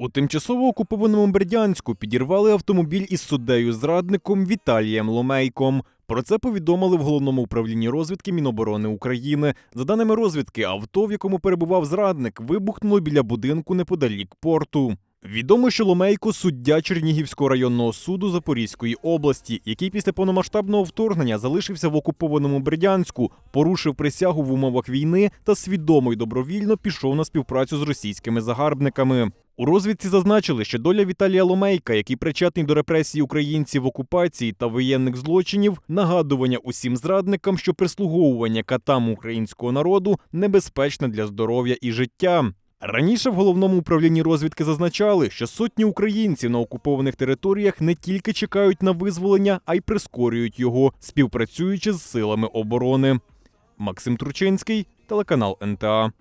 У тимчасово окупованому Бердянську підірвали автомобіль із суддею-зрадником Віталієм Ломейком. Про це повідомили в головному управлінні розвідки Міноборони України. За даними розвідки, авто, в якому перебував зрадник, вибухнуло біля будинку неподалік порту. Відомо, що Ломейко суддя Чернігівського районного суду Запорізької області, який після повномасштабного вторгнення залишився в окупованому Бердянську, порушив присягу в умовах війни та свідомо й добровільно пішов на співпрацю з російськими загарбниками. У розвідці зазначили, що доля Віталія Ломейка, який причетний до репресій українців в окупації та воєнних злочинів, нагадування усім зрадникам, що прислуговування катам українського народу небезпечне для здоров'я і життя. Раніше в головному управлінні розвідки зазначали, що сотні українців на окупованих територіях не тільки чекають на визволення, а й прискорюють його, співпрацюючи з силами оборони. Максим Турчинський, телеканал НТА.